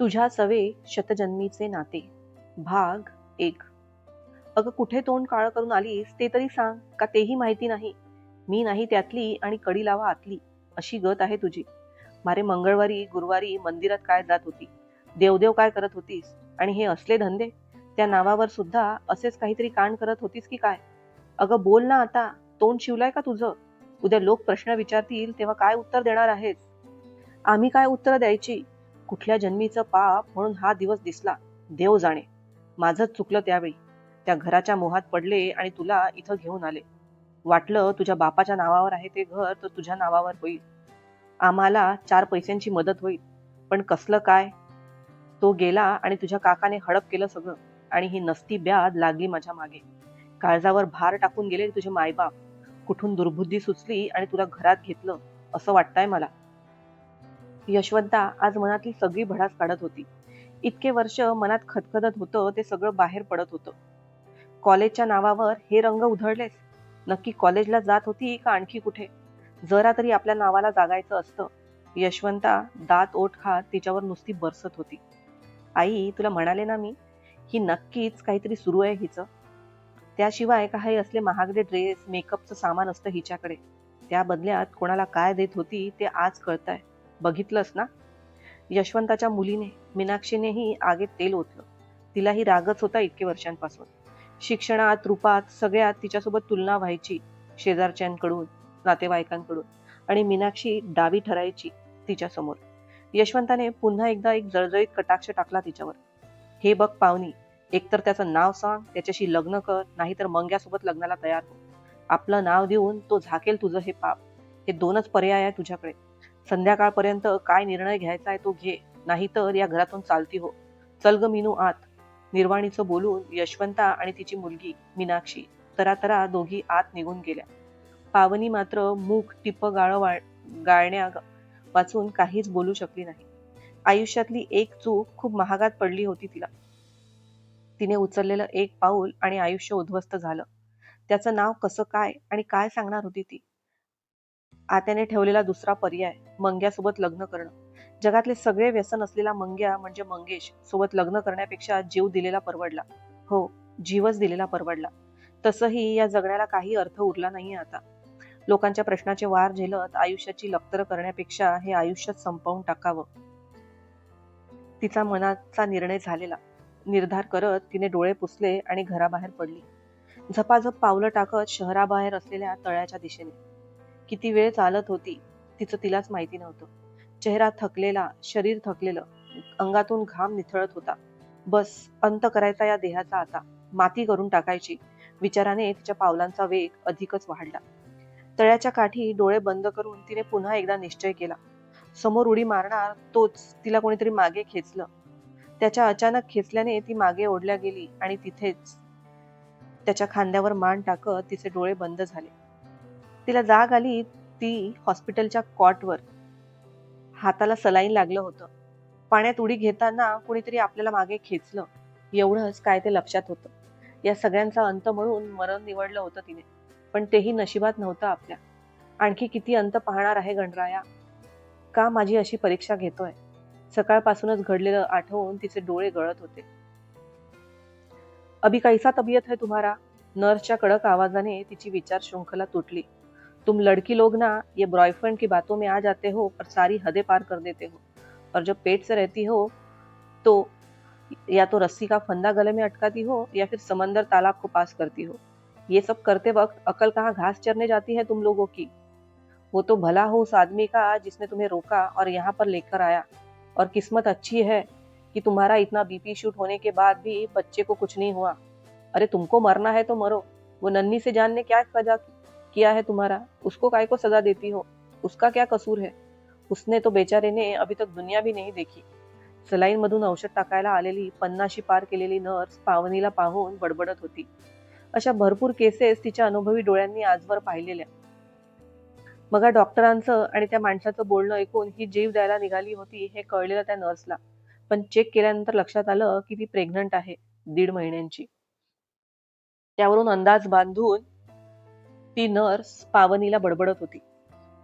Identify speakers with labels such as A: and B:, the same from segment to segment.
A: तुझ्या सवे शतजन्मीचे नाते. भाग एक. अगं कुठे तोंड काळं करून आलीस ते तरी सांग का तेही माहिती नाही? मी नाही त्यातली आणि कडी लावा आतली अशी गत आहे तुझी. मारे मंगळवारी गुरुवारी मंदिरात काय जात होती? देवदेव काय करत होतीस? आणि हे असले धंदे? त्या नावावर सुद्धा असेच काहीतरी कांड करत होतीस की काय? अगं बोल ना आता तोंड शिवलाय का तुझं? उद्या लोक प्रश्न विचारतील तेव्हा काय उत्तर देणार आहेस? आम्ही काय उत्तर द्यायची? कुठल्या जन्मीचं पाप म्हणून हा दिवस दिसला देव जाणे. माझंच चुकलं त्यावेळी. त्या घराच्या मोहात पडले आणि तुला इथं घेऊन आले. वाटलं तुझ्या बापाच्या नावावर आहे ते घर तर तुझ्या नावावर होईल. आम्हाला चार पैशांची मदत होईल. पण कसलं काय? तो गेला आणि तुझ्या काकाने हडप केलं सगळं आणि ही नसती ब्याद लागली माझ्या मागे. काळजावर भार टाकून गेले तुझे मायबाप. कुठून दुर्बुद्धी सुचली आणि तुला घरात घेतलं असं वाटतंय मला. यशवंता आज मनातली सगळी भडास काढत होती. इतके वर्ष मनात खतखतत होतं ते सगळं बाहेर पडत होतं. कॉलेजच्या नावावर हे रंग उधळलेस नक्की कॉलेजला जात होती का आणखी कुठे? जरा तरी आपल्या नावाला जागायचं असतं. यशवंता दात ओठ खात तिच्यावर नुसती बरसत होती. आई तुला म्हणाले ना मी ही नक्कीच काहीतरी सुरू आहे हिचं. त्याशिवाय काही असले महागडे ड्रेस मेकअपचं सामान असतं हिच्याकडे. त्या बदल्यात कोणाला काय देत होती ते आज कळतंय. बघितलंस ना? यशवंताच्या मुलीने मीनाक्षीनेही आगेत तेल ओतलं. तिलाही रागच होता इतके वर्षांपासून. शिक्षणात रूपात सगळ्यात तिच्यासोबत तुलना व्हायची शेजारच्यांकडून नातेवाईकांकडून आणि मीनाक्षी डावी ठरायची तिच्यासमोर. यशवंताने पुन्हा एकदा एक जळजळीत कटाक्ष टाकला तिच्यावर. हे बघ पाहुणी एकतर त्याचं नाव सांग त्याच्याशी लग्न कर नाहीतर मंग्यासोबत लग्नाला तयार हो. आपलं नाव देऊन तो झाकेल तुझं हे पाप. हे दोनच पर्याय आहे तुझ्याकडे. संध्याकाळपर्यंत काय निर्णय घ्यायचा आहे तो घे नाहीतर या घरातून चालती हो. चल ग मीनू आत. निर्वाणीचं बोलून यशवंता आणि तिची मुलगी मीनाक्षी तरातरा दोघी आत निघून गेल्या. पावनी मात्र मूग टिप्प गाळ गाळण्या वाचून काहीच बोलू शकली नाही. आयुष्यातली एक चूक खूप महागात पडली होती तिला. तिने उचललेलं एक पाऊल आणि आयुष्य उद्ध्वस्त झालं. त्याचं नाव कसं काय आणि काय सांगणार होती ती? आत्याने ठेवलेला दुसरा पर्याय मंग्यासोबत लग्न करणं. जगातले सगळे व्यसन असलेला मंग्या म्हणजे मंगेश सोबत लग्न करण्यापेक्षा जीव दिलेला परवडला. हो जीवच दिलेला परवडला. तसंही या जगण्याला काही अर्थ उरला नाहीये आता. लोकांच्या प्रश्नाचे वार झेलत आयुष्याची लक्तर करण्यापेक्षा हे आयुष्य संपवून टाकावं. तिचा मनाचा निर्णय झालेला. निर्धार करत तिने डोळे पुसले आणि घराबाहेर पडली. झपाझप पावलं टाकत शहराबाहेर असलेल्या तळ्याच्या दिशेने. किती वेळ चालत होती तिचं तिलाच माहिती नव्हतं. चेहरा थकलेला शरीर थकलेलं अंगातून घाम निथळत होता. बस अंत करायचा या देहाचा आता. माती करून टाकायची. विचाराने तिच्या पावलांचा वेग अधिकच वाढला. तळ्याच्या काठी डोळे बंद करून तिने पुन्हा एकदा निश्चय केला. समोर उडी मारणार तोच तिला कोणीतरी मागे खेचलं. त्याच्या अचानक खेचल्याने ती मागे ओढल्या गेली आणि तिथेच त्याच्या खांद्यावर मान टाकत तिचे डोळे बंद झाले. तिला जाग आली ती हॉस्पिटलच्या कॉटवर. हाताला सलाईन लागलं होतं. पाण्यात उडी घेताना कुणीतरी आपल्याला मागे खेचलं. एवढंच काय ते लक्षात होतं. या सगळ्यांचा अंत म्हणून मरण निवडलं होतं तिने. पण तेही नशिबात नव्हतं आपल्या. आणखी किती अंत पाहणार आहे गणराया? का माझी अशी परीक्षा घेतोय? सकाळपासूनच घडलेलं आठवून तिचे डोळे गळत होते. अभी कैसा तबियत है तुम्हारा? नर्सच्या कडक आवाजाने तिची विचार शृंखला तुटली. तुम लड़की लोग ना ये बॉयफ्रेंड की बातों में आ जाते हो और सारी हदें पार कर देते हो। और जब पेट से रहती हो तो या तो रस्सी का फंदा गले में अटकाती हो या फिर समंदर तालाब को पास करती हो। ये सब करते वक्त अकल कहाँ घास चरने जाती है तुम लोगों की? वो तो भला हो उस आदमी का जिसने तुम्हें रोका और यहाँ पर लेकर आया। और किस्मत अच्छी है कि तुम्हारा इतना बीपी शूट होने के बाद भी बच्चे को कुछ नहीं हुआ। अरे तुमको मरना है तो मरो। वो नन्नी से जान ने क्या सजा किया है तुम्हारा? उसको काय को सजा देती हो? उसका क्या कसूर है? उसने तो बेचारे ने अभी तक दुनिया भी नहीं देखी. सलाईन मधून औषध टाकायला आलेली पन्नाशी पार केलेली नर्स पावनीला पाहून बडबडत होती. अशा भरपूर केसेस तिच्या अनुभवी डोळ्यांनी आजवर पाहिलेल्या. मग डॉक्टरांचं आणि त्या माणसाचं बोलणं ऐकून ही जीव द्यायला निघाली होती हे कळलेलं त्या नर्सला. पण चेक केल्यानंतर लक्षात आलं की ती प्रेग्नंट आहे दीड महिन्यांची. त्यावरून अंदाज बांधून ती नर्स पावनीला बडबडत होती.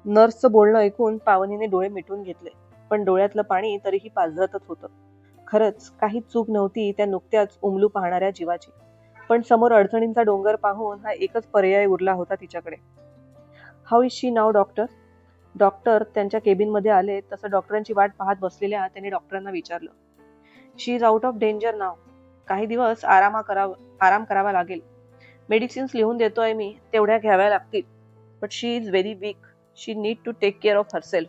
A: नर्सचं बोलणं ऐकून पावनीने डोळे मिटून घेतले पण डोळ्यातलं पाणी तरीही पाझरतच होतं. खरंच काही चूक नव्हती त्या नुकत्याच उमलू पाहणाऱ्या जीवाची. पण समोर अडचणींचा डोंगर पाहून हा एकच पर्याय उरला होता तिच्याकडे. How is she now doctor doctor त्यांच्या केबिनमध्ये आले तसं डॉक्टरांची वाट पाहत बसलेल्या त्यांनी डॉक्टरांना विचारलं. She is out of danger now काही दिवस आरामा कराव आराम करावा लागेल. मेडिसिन्स लिहून देतो आहे मी तेवढ्या घ्याव्या लागतील. But she is very weak she need to take care of herself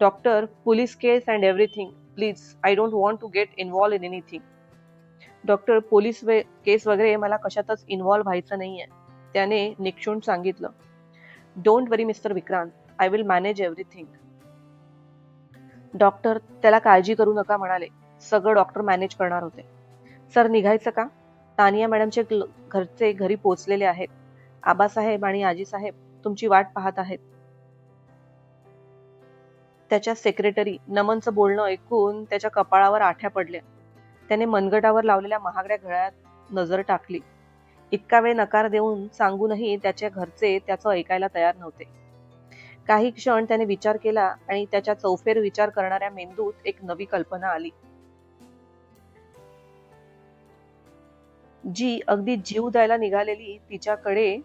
A: doctor police case and everything please I don't want to get involve in anything doctor police way case वगैरे मला कशातच involve व्हायचं नाही आहे त्याने निक्षून सांगितलं. Don't worry mister Vikrant. I will manage everything doctor त्याला काळजी करू नका म्हणाले. सगळं डॉक्टर मॅनेज करणार होते. सर निघायचं का? तानिया मॅडमचे घरचे घरी पोचलेले आहेत. आबासाहेब आणि आजीसाहेब तुमची वाट पाहत आहेत. त्याच्या सेक्रेटरी नमनचं बोलणं ऐकून त्याच्या कपाळावर आठ्या पडल्या. त्याने मनगटावर लावलेल्या महागड्या घड्याळात नजर टाकली. इतका वेळ नकार देऊन सांगूनही त्याच्या घरचे त्याचं ऐकायला तयार नव्हते. काही क्षण त्याने विचार केला आणि त्याच्या चौफेर विचार करणाऱ्या मेंदूत एक नवी कल्पना आली. जी अगदी जीव द्यायला निघालेली तिच्याकडे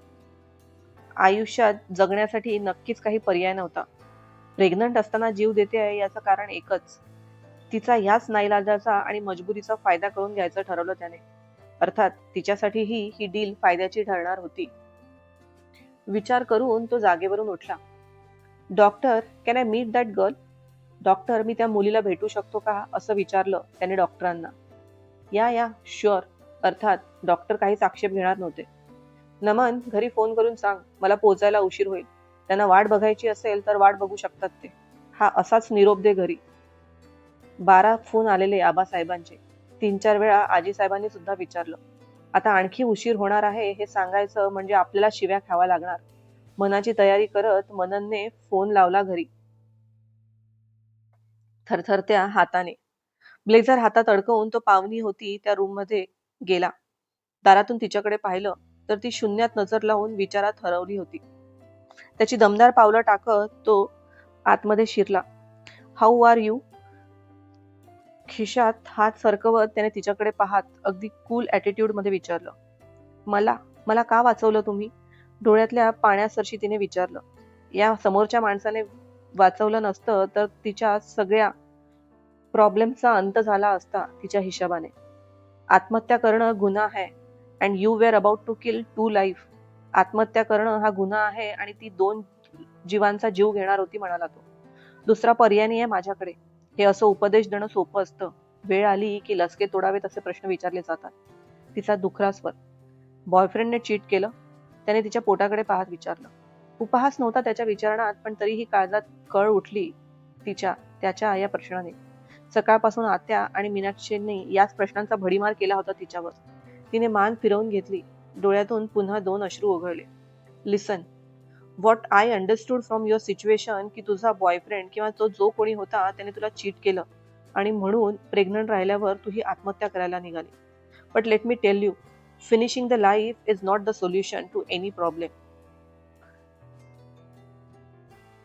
A: आयुष्यात जगण्यासाठी नक्कीच काही पर्याय नव्हता. प्रेग्नंट असताना जीव देते आहे याचं कारण एकच. तिचा याच नाईलाजाचा आणि मजबुरीचा फायदा करून घ्यायचं ठरवलं त्याने. अर्थात तिच्यासाठीही ही डील फायद्याची ठरणार होती. विचार करून तो जागेवरून उठला. Doctor can I meet that girl doctor मी त्या मुलीला भेटू शकतो का? असं विचारलं त्याने डॉक्टरांना. या या शुअर अर्थात डॉक्टर काहीच आक्षेप घेणार नव्हते. नमन घरी फोन करून सांग मला पोचायला उशीर होईल. त्यांना वाट बघायची असेल तर वाट बघू शकतात ते. हा असाच निरोप दे घरी. बारा फोन आलेले आबासाहेबांचे तीन चार वेळा आजी साहेबांनी सुद्धा विचारलं. आता आणखी उशीर होणार आहे हे सांगायचं म्हणजे आपल्याला शिव्या खावा लागणार. मनाची तयारी करत मननने फोन लावला घरी. थरथरत्या हाताने. ब्लेझर हातात अडकवून तो पावनी होती त्या रूममध्ये गेला. दारातून तिच्याकडे पाहिलं तर ती शून्यात नजर लावून विचारात हरवली होती. त्याची दमदार पावलं टाकत तो आतमध्ये शिरला. हाऊ आर यू खिशात हात सरकवत त्याने तिच्याकडे पाहत अगदी कूल ऍटिट्यूडमध्ये विचारलं. मला मला का वाचवलं तुम्ही? डोळ्यातल्या पाण्यासरशी तिने विचारलं. या समोरच्या माणसाने वाचवलं नसतं तर तिच्या सगळ्या प्रॉब्लेमचा अंत झाला असता तिच्या हिशोबाने. आत्महत्या करणं गुन्हा आहे. And you were about to kill to life आत्महत्या करणं हा गुन्हा आहे आणि ती दोन जीवांचा जीव घेणार होती म्हणाला तो. दुसरा पर्याय नाही आहे माझ्याकडे. हे असं उपदेश देणं सोपं असतं. वेळ आली की लसके तोडावेत असे प्रश्न विचारले जातात. तिचा दुखरा स्वर. बॉयफ्रेंडने चीट केलं. त्याने तिच्या पोटाकडे पाहत विचारलं. उपहास नव्हता त्याच्या विचारणात पण तरीही काळजात कळ उठली तिच्या त्याच्या या प्रश्नाने. सकाळपासून आत्या आणि मीनाक्षींनी याच प्रश्नांचा भडीमार केला होता तिच्यावर. तिने मान फिरवून घेतली. डोळ्यातून पुन्हा दोन अश्रू ओघळले. Listen what I understood from your situation की तुझा बॉयफ्रेंड किंवा तो जो कोणी होता त्याने तुला चीट केलं. आणि म्हणून प्रेग्नंट राहिल्यावर तू ही आत्महत्या करायला निघाली. But let me tell you finishing the life is not the solution to any problem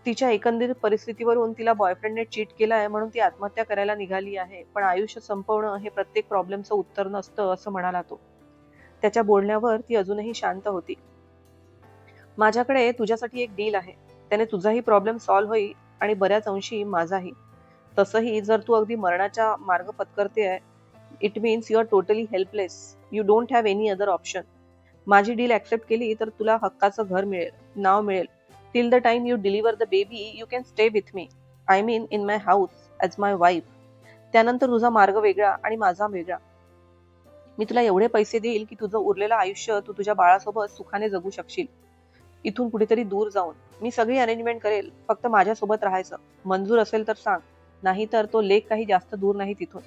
A: तिच्या एकंदरीत परिस्थितीवरून तिला बॉयफ्रेंडने चीट केलं आहे म्हणून ती आत्महत्या करायला निघाली आहे. पण आयुष्य संपवणं हे प्रत्येक प्रॉब्लेमचं उत्तर नसतं असं म्हणाला तो. त्याच्या बोलण्यावर ती अजूनही शांत होती. माझ्याकडे तुझ्यासाठी एक डील आहे. त्याने तुझाही प्रॉब्लेम सॉल्व्ह होईल आणि बऱ्याच अंशी माझाही. तसंही जर तू अगदी मरणाच्या मार्ग पत्करते आहे it means you are totally helpless you don't have any other option माझी डील ऍक्सेप्ट केली तर तुला हक्काचं घर मिळेल नाव मिळेल. Till the time you deliver the baby you can stay with me I mean in my house as my wife त्यानंतर तुझा मार्ग वेगळा आणि माझा वेगळा. मी तुला एवढे पैसे देईल की तुझं उरलेलं आयुष्य तू तुझ्या बाळासोबत सुखाने जगू शकशील. इथून कुठेतरी दूर जाऊन मी सगळी अरेंजमेंट करेल फक्त माझ्यासोबत राहायचं. मंजूर असेल तर सांग. नाही तर तो लेख काही जास्त दूर नाही तिथून.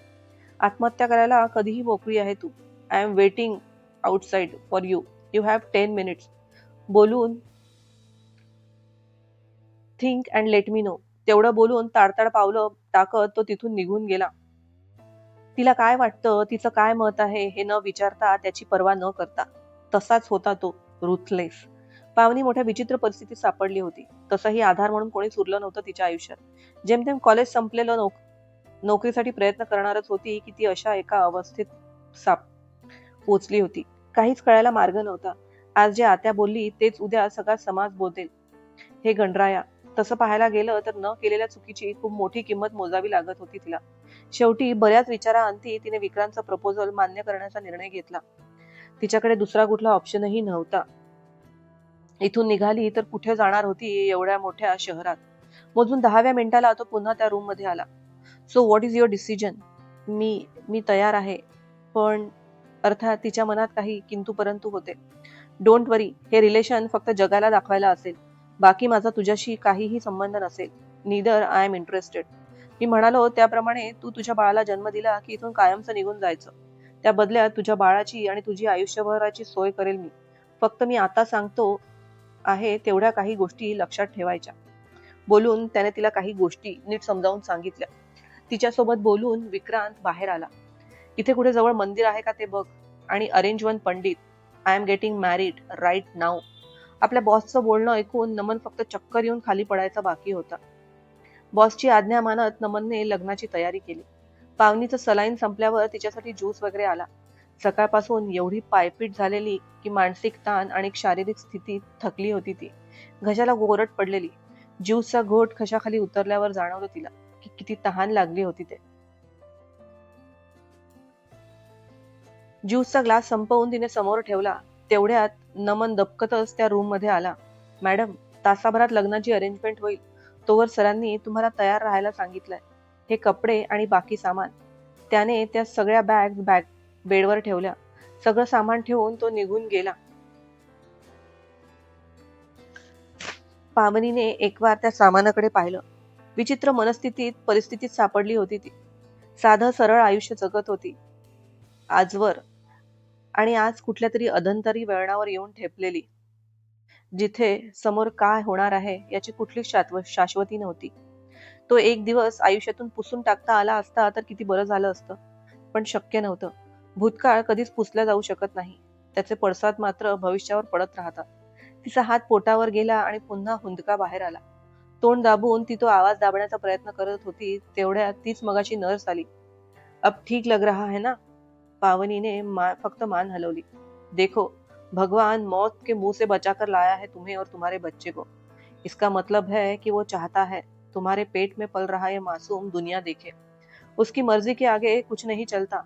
A: आत्महत्या करायला कधीही मोकळी आहे तू. I am waiting outside for you you have ten minutes बोलून think and let me know तेवढं बोलून ताडताड पावलं टाकत तो तिथून निघून गेला. तिला काय वाटतं? तिचं काय मत आहे? हे न विचारता त्याची पर्वा न करता. तसाच होता तो रुथलेस पावनी मोठ्या विचित्र परिस्थितीत सापडली होती. तसंही आधार म्हणून कोणीच उरलं नव्हतं तिच्या आयुष्यात. जेमतेम कॉलेज संपलेलं नोक नोकरीसाठी प्रयत्न करणारच होती की ती अशा एका अवस्थेत साप पोचली होती. काहीच कळायला मार्ग नव्हता. आज जे आत्या बोलली तेच उद्या सगळा समाज बोलेल. हे गणराया तसं पाहायला गेलं तर न केलेल्या चुकीची खूप मोठी किंमत मोजावी लागत होती तिला. शेवटी बऱ्याच विचाराअंती तिने विक्रांतचा प्रपोजल मान्य करण्याचा निर्णय घेतला. तिच्याकडे दुसरा कुठला ऑप्शनही नव्हता. इथून निघाली तर कुठे जाणार होती एवढ्या मोठ्या शहरात? मोजून दहाव्या मिनिटाला तो पुन्हा त्या रूममध्ये आला. So what is your decision मी मी तयार आहे. पण अर्थात तिच्या मनात काही किंतु परंतु होते. डोंट वरी हे रिलेशन फक्त जगाला दाखवायला असेल. बाकी माझा तुझ्याशी काहीही संबंध नसेल. निदर आय एम इंटरेस्टेड मी म्हणालो त्याप्रमाणे तू तुझ्या बाळाला जन्म दिला की इथून कायमचं निघून जायचं. त्या बदल्यात तुझ्या बाळाची आणि तुझी आयुष्यभराची सोय करेल मी. फक्त मी आता सांगतो आहे तेवढ्या काही गोष्टी लक्षात ठेवायच्या. बोलून त्याने तिला काही गोष्टी नीट समजावून सांगितल्या. तिच्यासोबत बोलून विक्रांत बाहेर आला. इथे कुठे जवळ मंदिर आहे का ते बघ. आणि arrange one pandit I am getting married right now आपल्या बॉसचं बोलणं ऐकून नमन फक्त चक्कर येऊन खाली पडायचा बाकी होता. बॉसची आज्ञा मानत नमनने लग्नाची तयारी केली. पावनीचं सलाईन संपल्यावर तिच्यासाठी ज्यूस वगैरे आला. सकाळपासून एवढी पायपीट झालेली की मानसिक ताण आणि शारीरिक स्थिती थकली होती ती. घशाला गोरट पडलेली. ज्यूसचा घोट खशाखाली उतरल्यावर जाणवलं तिला की किती तहान लागली होती ते. ज्यूसचा ग्लास संपवून तिने समोर ठेवला. तेवढ्यात नमन दबकतच त्या रूममध्ये आला. मॅडम तासाभरात लग्नाची अरेंजमेंट होईल. तोवर सरांनी तुम्हाला तयार राहायला सांगितलंय. हे कपडे आणि बाकी सामान. त्याने त्या सगळ्या बॅग बॅग बेडवर ठेवल्या. सगळं सामान ठेवून तो निघून गेला. पावनीने एकवार त्या सामानाकडे पाहिलं. विचित्र मनस्थितीत परिस्थितीत सापडली होती ती. साधं सरळ आयुष्य जगत होती. आजवर आणि आज कुठल्या तरी अधंतरी वळणावर येऊन ठेपलेली जिथे समोर काय होणार आहे याची कुठली शाश्वती नव्हती. तो एक दिवस आयुष्यातून पुसून टाकता आला असता तर किती बरं झालं असतं. पण शक्य नव्हतं. भूतकाळ कधीच पुसला जाऊ शकत नाही. त्याचे पडसाद मात्र भविष्यावर पडत राहतात. तिचा हात पोटावर गेला आणि पुन्हा हुंदका बाहेर आला. तोंड दाबून ती तो आवाज दाबण्याचा प्रयत्न करत होती तेवढ्या तीच मगाची नर्स आली. अब ठीक लग रहा है ना? पावनीने मा, फक्त मान हलवली. देखो भगवान मौत के मुंह से बचाकर लाया है तुम्हें और तुम्हारे बच्चे को. इसका मतलब है कि वो चाहता है तुम्हारे पेट में पल रहा यह मासूम दुनिया देखे. उसकी मर्जी के आगे कुछ नहीं चलता.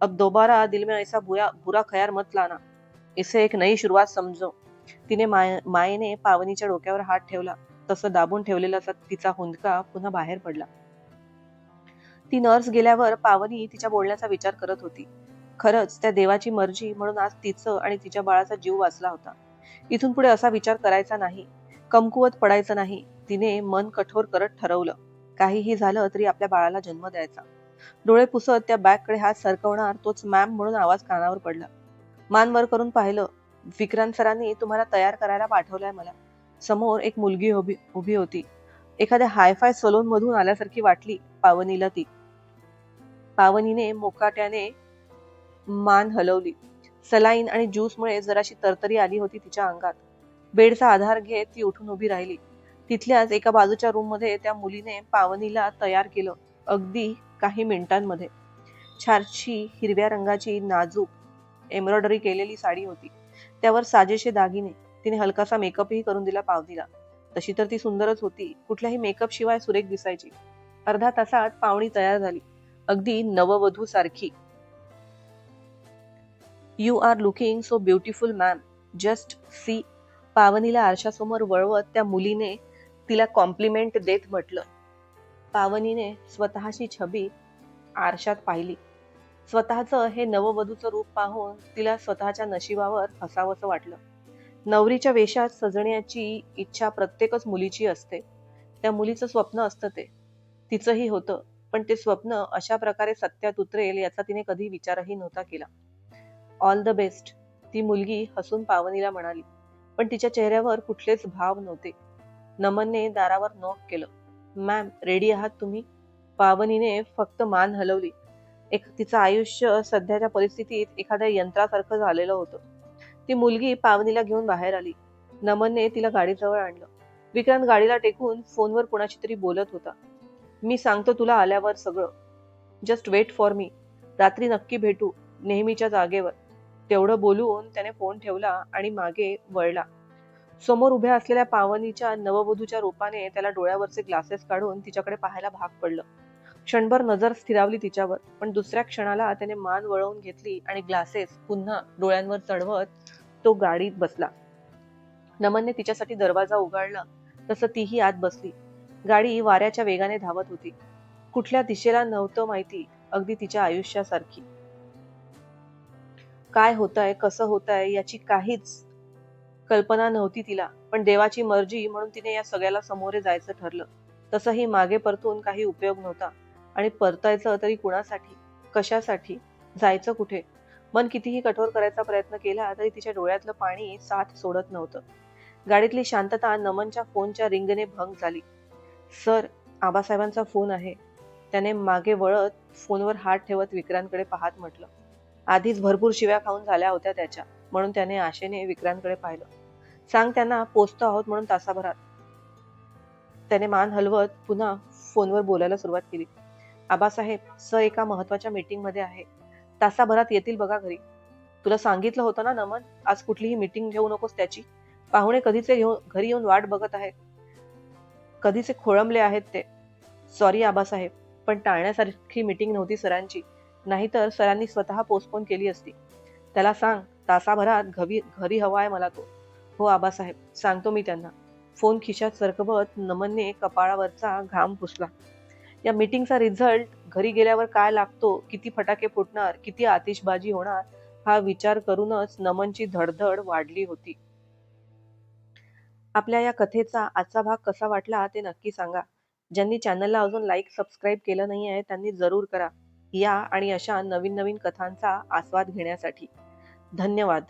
A: अब दोबारा दिल में ऐसा बुरा बुरा ख्याल मत लाना. इसे एक नई शुरुआत समजो तिने माय मायेने पावनीच्या डोक्यावर हात ठेवला. तसं दाबून ठेवलेला तिचा हुंदका पुन्हा बाहेर पडला. ती नर्स गेल्यावर पावनी तिच्या बोलण्याचा विचार करत होती. खरंच त्या देवाची मर्जी म्हणून आज तिचं आणि तिच्या बाळाचा जीव वाचला होता. इथून पुढे असा विचार करायचा नाही. कमकुवत पडायचं नाही. तिने मन कठोर करत ठरवलं. काहीही झालं तरी आपल्या बाळाला जन्म द्यायचा. डोळे पुसत त्या बॅगकडे हात सरकवणार तोच मॅम म्हणून आवाज कानावर पडला. मान वर करून पाहिलं विक्रांत सरांनी तुम्हाला तयार करायला पाठवलंय मला. समोर एक मुलगी उभी उभी होती. एखाद्या हायफाय सलोन मधून आल्यासारखी वाटली पावनीला ती. पावनीने मोकाट्याने मान हलवली. सलाईन आणि ज्यूसमुळे जराशी तरतरी आली होती तिच्या अंगात. बेडचा आधार घेत ती उठून उभी राहिली. तिथल्याच एका बाजूच्या रूममध्ये त्या मुलीने पावनीला तयार केलं अगदी काही मिनिटांमध्ये. छारशी हिरव्या रंगाची नाजूक एम्ब्रॉयडरी केलेली साडी होती. त्यावर साजेशे दागिने. तिने हलकासा मेकअपही करून दिला पावनीला. तशी तर ती सुंदरच होती. कुठल्याही मेकअप शिवाय सुरेख दिसायची. अर्धा तासात पावणी तयार झाली. अगदी नववधू सारखी you are looking so beautiful ma'am just see पावनीला आरशासमोर वळवत त्या मुलीने तिला कॉम्प्लिमेंट देत म्हटलं. पावनीने स्वतःची छबी आरशात पाहिली. स्वतःचं हे नववधूचं रूप पाहून तिला स्वतःच्या नशिबावर हसावंसं वाटलं. नवरीच्या वेशात सजण्याची इच्छा प्रत्येकच मुलीची असते. त्या मुलीचं स्वप्न असतं ते. तिचंही होतं. पण ते स्वप्न अशा प्रकारे सत्यात उतरेल याचा तिने कधी विचारही नव्हता केला. All the best. ती मुलगी हसून पावनीला म्हणाली. पण तिच्या चेहऱ्यावर कुठलेच भाव नव्हते. नमनने दारावर नॉक केलं. मॅम रेडी आहात तुम्ही? पावनीने फक्त मान हलवली. एक तिचं आयुष्य सध्याच्या परिस्थितीत एखाद्या यंत्रासारखं झालेलं होतं. ती मुलगी पावनीला घेऊन बाहेर आली. नमनने तिला गाडीजवळ आणलं. विक्रांत गाडीला टेकून फोनवर कुणाशी तरी बोलत होता. मी सांगतो तुला आल्यावर सगळं. जस्ट वेट फॉर मी रात्री नक्की भेटू. नेहमीच्या जागेवर. तेवढं बोलून त्याने फोन ठेवला आणि मागे वळला. समोर उभ्या असलेल्या पावनीच्या नववधूच्या रूपाने त्याला डोळ्यावरचे ग्लासेस काढून तिच्याकडे पाहायला भाग पडलं. क्षणभर नजर स्थिरावली तिच्यावर पण दुसऱ्या क्षणाला त्याने मान वळवून घेतली आणि ग्लासेस पुन्हा डोळ्यांवर चढवत तो गाडीत बसला. नमनने तिच्यासाठी दरवाजा उघडला तसं तीही आत बसली. गाडी वाऱ्याच्या वेगाने धावत होती. कुठल्या दिशेला नव्हतं माहिती अगदी तिच्या आयुष्यासारखी. काय होतंय कसं होतंय याची काहीच कल्पना नव्हती तिला. पण देवाची मर्जी म्हणून तिने या सगळ्याला समोरे जायचं ठरलं. तसंही मागे परतून काही उपयोग नव्हता. आणि परतायचं तरी कुणासाठी? कशासाठी? जायचं कुठे? मन कितीही कठोर करायचा प्रयत्न केला तरी तिच्या डोळ्यातलं पाणी साथ सोडत नव्हतं. गाडीतली शांतता नमनच्या फोनच्या रिंगने भंग झाली. सर आबासाहेबांचा फोन आहे. त्याने मागे वळत फोनवर हात ठेवत विक्रांतकडे पाहत म्हटलं. आधीच भरपूर शिव्या खाऊन झाल्या होत्या त्याच्या. म्हणून त्याने आशेने विक्रांतकडे पाहिलं. सांग त्यांना पोचतो आहोत म्हणून तासाभरात. त्याने मान हलवत पुन्हा फोनवर बोलायला सुरुवात केली. आबासाहेब सर एका महत्त्वाच्या मीटिंगमध्ये आहे. तासाभरात येतील बघा घरी. तुला सांगितलं होतं ना नमन? आज कुठलीही मीटिंग घेऊ नकोस त्याची. पाहुणे कधीचे घेऊन घरी येऊन वाट बघत आहेत. कधीचे खोळंबले आहेत ते. सॉरी आबासाहेब पण टाळण्यासारखी मीटिंग नव्हती सरांची. नाहीतर सरांनी स्वतः पोस्टपोन केली असती. त्याला सांग तासाभरात घवी घरी हवा आहे मला तो. हो आबासाहेब सांगतो मी त्यांना. फोन खिशात सरकवत नमनने कपाळावरचा घाम पुसला. या मीटिंगचा रिझल्ट घरी गेल्यावर काय लागतो किती फटाके फुटणार किती आतिषबाजी होणार हा विचार करूनच नमनची धडधड वाढली होती. आपल्या या कथेचा आजचा भाग कसा वाटला ते नक्की सांगा. ज्यांनी चॅनलला अजून लाईक सबस्क्राईब केलं नाही आहे त्यांनी जरूर करा. या आणि अशा नवीन नवीन कथांचा आस्वाद घेण्यासाठी. धन्यवाद.